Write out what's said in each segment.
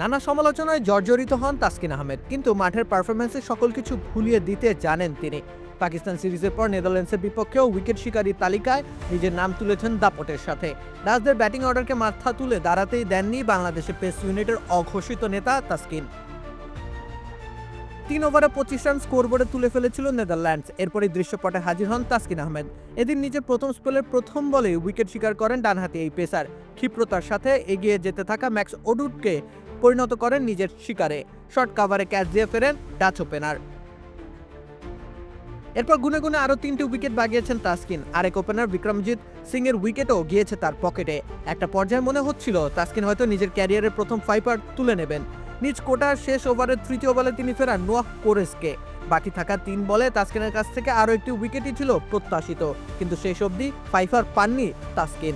নানা সমালোচনায় জর্জরিত হন তাসকিন আহমেদ, কিন্তু মাঠের পারফরমেন্সে সকল কিছু ভুলিয়ে দিতে জানেন তিনি। পাকিস্তান সিরিজের পর নেদারল্যান্ডসের বিপক্ষেও উইকেট শিকারী তালিকায় নিজের নাম তুলেছেন দাপটের সাথে। ডাচদের ব্যাটিং অর্ডারকে মাথা তুলে দাঁড়াতেই দেননি বাংলাদেশের পেস ইউনিটের অঘোষিত নেতা তাসকিন। তিন ওভারে পঁচিশ রান স্কোরবোর্ডে তুলে ফেলেছিল নেদারল্যান্ডস। এরপরই দৃশ্যপটে হাজির হন তাসকিন আহমেদ। এদিন নিজের প্রথম স্পেলের প্রথম বলে উইকেট শিকার করেন ডানহাতি এই পেসার। ক্ষিপ্রতার সাথে এগিয়ে যেতে থাকা ম্যাক্স ওডুটকে পরিণত করেন নিজের শিকারে। শর্ট কাভারে ক্যাচ দিয়ে ফেরেন ডাচ ওপেনার। এরপর গুনে গুনে আরও তিনটি উইকেট বাগিয়েছেন তাসকিন। আরেক ওপেনার বিক্রমজিৎ সিং এর উইকেটও গিয়েছে তার পকেটে। একটা পর্যায়ে মনে হচ্ছিল, তাসকিন হয়তো নিজের ক্যারিয়ারের প্রথম ফাইপার তুলে নেবেন। নিজ কোটার শেষ ওভারের তৃতীয় বলে তিনি ফেরান নোয়াহ কোরেসকে বাকি থাকা তিন বলে তাসকিনের কাছ থেকে আরও একটি উইকেটই ছিল প্রত্যাশিত, কিন্তু শেষ অবধি ফাইফার পাননি তাসকিন।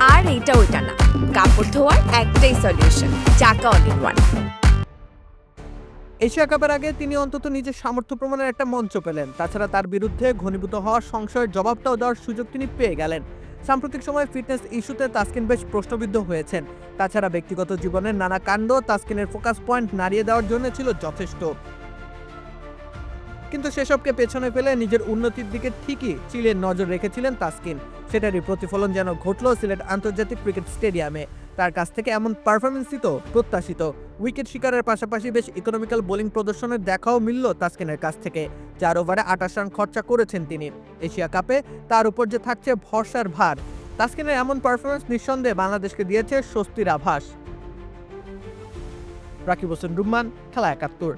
আর এইটা ওইটা না। কাপড় ধোয়ার একটাই সলিউশন চাকা অল ইন ওয়ান এশিয়া কাপের আগে তিনি অন্তত নিজের সামর্থ্য প্রমাণের একটা মঞ্চ পেলেন। তাছাড়া তার বিরুদ্ধে ঘনীভূত হওয়ার সংশয়ের জবাবটাও দেওয়ার সুযোগ তিনি পেয়ে গেলেন। সাম্প্রতিক সময়ে ফিটনেস ইস্যুতে তাসকিন বেশ প্রশ্নবিদ্ধ হয়েছেন। তাছাড়া ব্যক্তিগত জীবনের নানা কাণ্ড তাসকিনের ফোকাস পয়েন্ট নাড়িয়ে দেওয়ার জন্য ছিল যথেষ্ট। কিন্তু সেসবকে পেছনে ফেলে নিজের উন্নতির দিকে ঠিকই চিলের নজর রেখেছিলেন তাসকিন। সেটারই প্রতিফলন যেন ঘটল সিলেট আন্তর্জাতিক ক্রিকেট স্টেডিয়ামে। তার কাছ থেকে এমন পারফরমেন্সই তো প্রত্যাশিত। উইকেট শিকারের পাশাপাশি বেশ ইকোনমিক্যাল বোলিং প্রদর্শনের দেখাও মিলল তাসকিনের কাছ থেকে চার ওভারে আটাশ রান খরচা করেছেন তিনি। এশিয়া কাপে তার উপর যে থাকছে ভরসার ভার, তাসকিনের এমন পারফরমেন্স নিঃসন্দেহে বাংলাদেশকে দিয়েছে স্বস্তির আভাস। রাকিব হোসেন রুম্মান, খেলা একাত্তর।